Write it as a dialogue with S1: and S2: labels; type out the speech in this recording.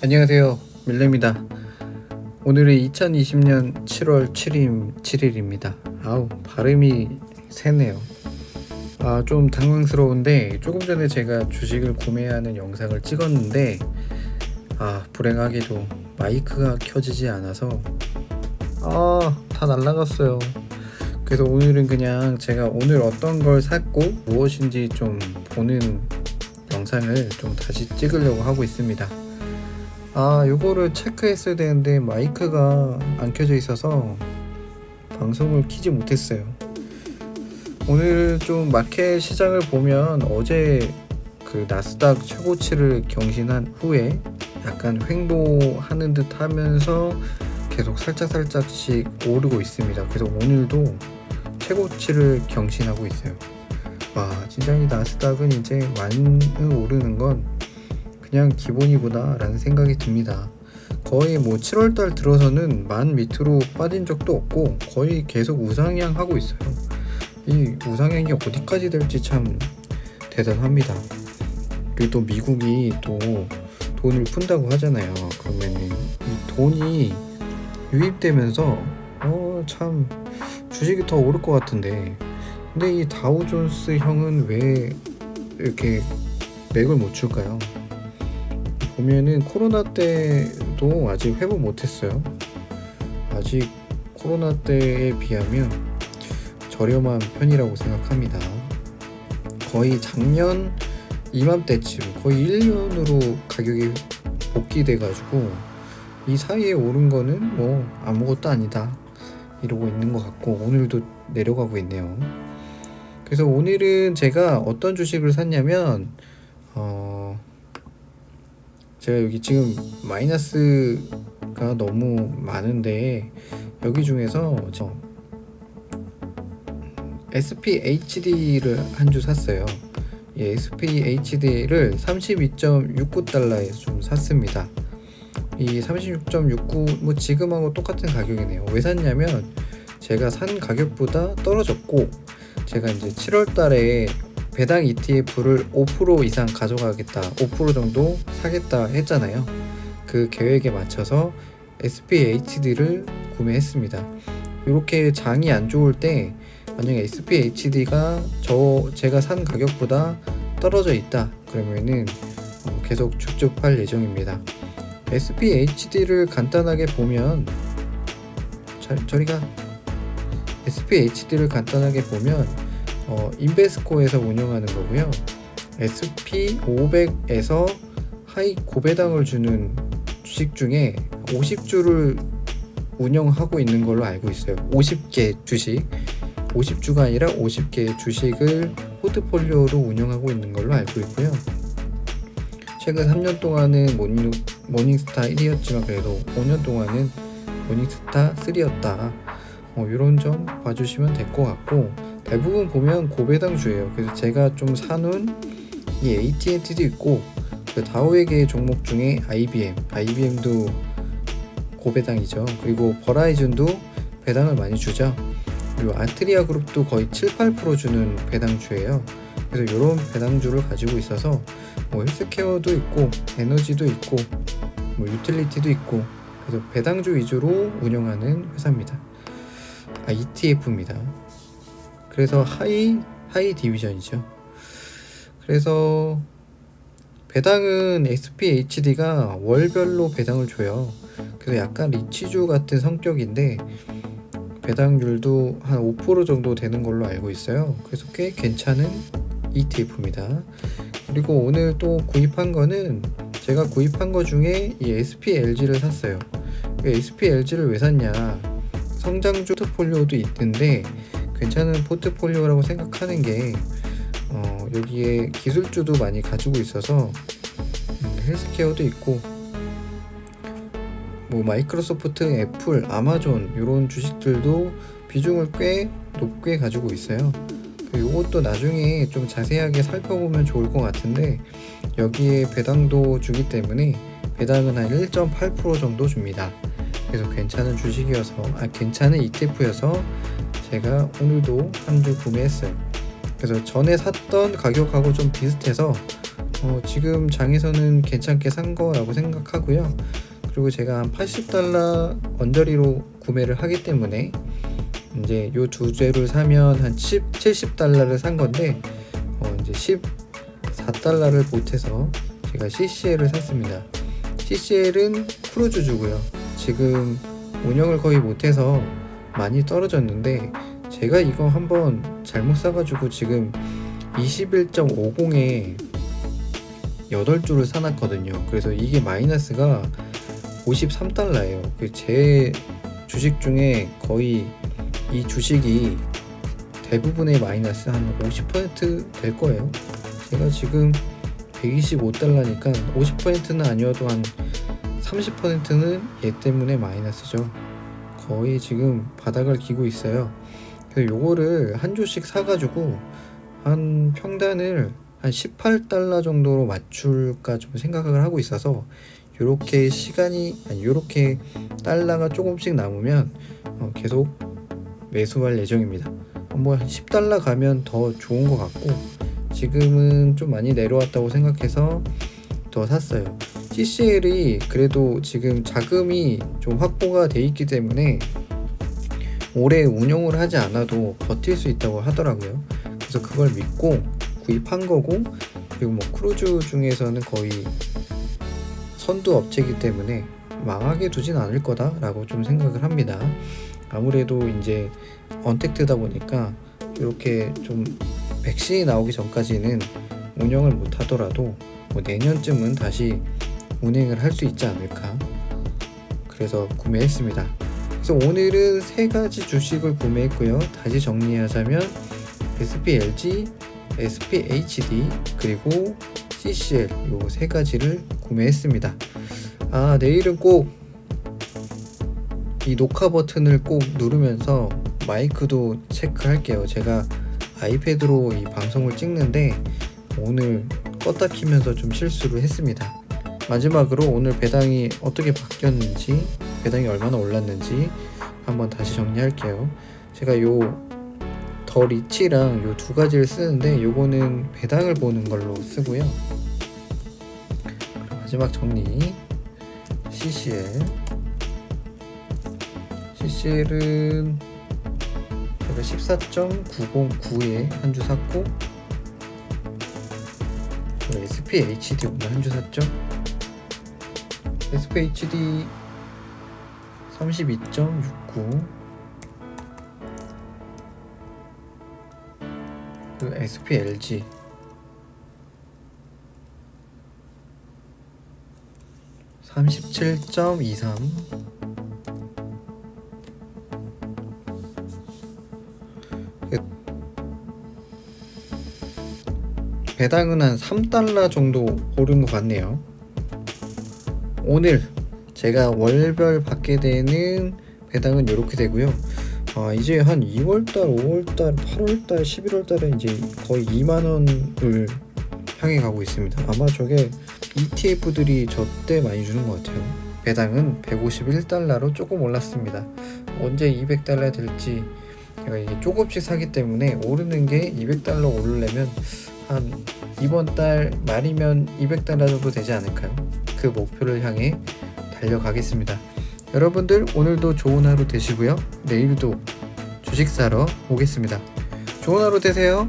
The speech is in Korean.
S1: 안녕하세요. 밀레입니다. 오늘은 2020년 7월 7일, 7일입니다. 아우, 발음이 새네요. 아, 좀 당황스러운데, 조금 전에 제가 주식을 구매하는 영상을 찍었는데, 아, 불행하게도 마이크가 켜지지 않아서, 아, 다 날라갔어요. 그래서 오늘은 그냥 제가 오늘 어떤 걸 샀고, 무엇인지 좀 보는 영상을 좀 다시 찍으려고 하고 있습니다. 아, 요거를 체크했어야 되는데 마이크가 안 켜져 있어서 방송을 키지 못했어요. 오늘 좀 마켓 시장을 보면 어제 그 나스닥 최고치를 경신한 후에 약간 횡보하는 듯 하면서 계속 살짝살짝씩 오르고 있습니다. 그래서 오늘도 최고치를 경신하고 있어요. 와, 진짜 이 나스닥은 이제 만을 오르는 건 그냥 기본이구나 라는 생각이 듭니다. 거의 뭐 7월달 들어서는 만 밑으로 빠진 적도 없고 거의 계속 우상향 하고 있어요. 이 우상향이 어디까지 될지 참 대단합니다. 그리고 또 미국이 또 돈을 푼다고 하잖아요. 그러면은 이 돈이 유입되면서 어 참 주식이 더 오를 것 같은데 근데 이 다우존스 형은 왜 이렇게 맥을 못 출까요? 보면은 코로나 때도 아직 회복 못했어요. 아직 코로나 때에 비하면 저렴한 편이라고 생각합니다. 거의 작년 이맘때쯤 거의 1년으로 가격이 복귀돼가지고 이 사이에 오른 거는 뭐 아무것도 아니다 이러고 있는 것 같고 오늘도 내려가고 있네요. 그래서 오늘은 제가 어떤 주식을 샀냐면 어 제가 여기 지금 마이너스가 너무 많은데 여기 중에서 저 SPHD를 한 주 샀어요. 이 SPHD를 32.69달러에 좀 샀습니다. 이 36.69, 뭐 지금하고 똑같은 가격이네요. 왜 샀냐면 제가 산 가격보다 떨어졌고 제가 이제 7월 달에 배당 ETF를 5% 이상 가져가겠다, 5% 정도 사겠다 했잖아요. 그 계획에 맞춰서 SPHD를 구매했습니다. 이렇게 장이 안 좋을 때 만약에 SPHD가 저 제가 산 가격보다 떨어져 있다 그러면은 어, 계속 축적할 예정입니다. SPHD를 간단하게 보면 자, 저리가 SPHD를 간단하게 보면 어, 인베스코에서 운영하는 거고요. SP500에서 하이 고배당을 주는 주식 중에 50주를 운영하고 있는 걸로 알고 있어요. 50개 주식, 50주가 아니라 50개의 주식을 포트폴리오로 운영하고 있는 걸로 알고 있고요. 최근 3년 동안은 모닝, 모닝스타 1위였지만 그래도 5년 동안은 모닝스타 3였다. 어, 이런 점 봐주시면 될 것 같고 대부분 보면 고배당주예요. 그래서 제가 좀 사놓은 이 AT&T도 있고 그 다우에게 종목 중에 IBM, IBM도 고배당이죠. 그리고 버라이즌도 배당을 많이 주죠. 그리고 아트리아 그룹도 거의 7, 8% 주는 배당주예요. 그래서 이런 배당주를 가지고 있어서 뭐 헬스케어도 있고 에너지도 있고 뭐 유틸리티도 있고 그래서 배당주 위주로 운영하는 회사입니다. 아 ETF입니다. 그래서 하이 하이 디비전이죠. 그래서 배당은 SPHD가 월별로 배당을 줘요. 그래서 약간 리치주 같은 성격인데 배당률도 한 5% 정도 되는 걸로 알고 있어요. 그래서 꽤 괜찮은 ETF입니다. 그리고 오늘 또 구입한 거는 제가 구입한 거 중에 이 SPLG를 샀어요. SPLG를 왜 샀냐? 성장주 포트폴리오도 있는데 괜찮은 포트폴리오라고 생각하는 게 어, 여기에 기술주도 많이 가지고 있어서 음, 헬스케어도 있고 뭐 마이크로소프트, 애플, 아마존 이런 주식들도 비중을 꽤 높게 가지고 있어요. 이것도 나중에 좀 자세하게 살펴보면 좋을 것 같은데 여기에 배당도 주기 때문에 배당은 한 1.8% 정도 줍니다. 그래서 괜찮은 주식이어서 아 괜찮은 ETF여서 제가 오늘도 한 주 구매했어요. 그래서 전에 샀던 가격하고 좀 비슷해서 어, 지금 장에서는 괜찮게 산 거라고 생각하고요. 그리고 제가 한 80달러 언저리로 구매를 하기 때문에 이제 요두 재를 사면 한 10, 70달러를 산 건데 어, 이제 14달러를 보태서 제가 CCL을 샀습니다. CCL은 크루즈주고요. 지금 운영을 거의 못해서 많이 떨어졌는데 제가 이거 한번 잘못 사가지고 지금 21.50에 8주를 사놨거든요. 그래서 이게 마이너스가 53달러예요. 그제 주식 중에 거의 이 주식이 대부분의 마이너스 한 50%될 거예요. 제가 지금 125달러니까 50%는 아니어도 한 30%는 얘 때문에 마이너스죠. 거의 지금 바닥을 기고 있어요. 그래서 요거를 한 주씩 사가지고 한 평단을 한 18달러 정도로 맞출까 좀 생각을 하고 있어서 요렇게 시간이 아니 요렇게 달러가 조금씩 남으면 어, 계속 매수할 예정입니다. 뭐한 10달러 가면 더 좋은 것 같고 지금은 좀 많이 내려왔다고 생각해서 더 샀어요. CCL이 그래도 지금 자금이 좀 확보가 돼 있기 때문에 오래 운영을 하지 않아도 버틸 수 있다고 하더라고요. 그래서 그걸 믿고 구입한 거고 그리고 뭐 크루즈 중에서는 거의 선두 업체이기 때문에 망하게 두진 않을 거다라고 좀 생각을 합니다. 아무래도 이제 언택트다 보니까 이렇게 좀 백신이 나오기 전까지는 운영을 못 하더라도 뭐 내년쯤은 다시 운행을 할 수 있지 않을까. 그래서 구매했습니다. 그래서 오늘은 세 가지 주식을 구매했고요. 다시 정리하자면 SPLG, SPHD 그리고 CCL 요 세 가지를 구매했습니다. 아 내일은 꼭 이 녹화 버튼을 꼭 누르면서 마이크도 체크할게요. 제가 아이패드로 이 방송을 찍는데 오늘 껐다 키면서 좀 실수를 했습니다. 마지막으로 오늘 배당이 어떻게 바뀌었는지 배당이 얼마나 올랐는지 한번 다시 정리할게요. 제가 요 더 리치랑 요 두 가지를 쓰는데 요거는 배당을 보는 걸로 쓰고요. 마지막 정리 CCL CCL은 제가 14.909에 한 주 샀고 SPHD 오늘 한 주 샀죠 SPHD 32.69 그 SPLG 삼십칠 점 이삼. 배당은 한 3달러 정도 오른 것 같네요. 오늘 제가 월별 받게 되는 배당은 이렇게 되고요. 아, 이제 한 2월달, 5월달, 8월달, 11월달에 이제 거의 2만 원을 향해 가고 있습니다. 아마 저게 ETF들이 저때 많이 주는 것 같아요. 배당은 151달러로 조금 올랐습니다. 언제 200달러 될지 제가 이게 조금씩 사기 때문에 오르는 게 200달러 오르려면 한 이번 달 말이면 200달러 정도 되지 않을까요? 그 목표를 향해 달려가겠습니다. 여러분들 오늘도 좋은 하루 되시고요. 내일도 주식 사러 오겠습니다. 좋은 하루 되세요.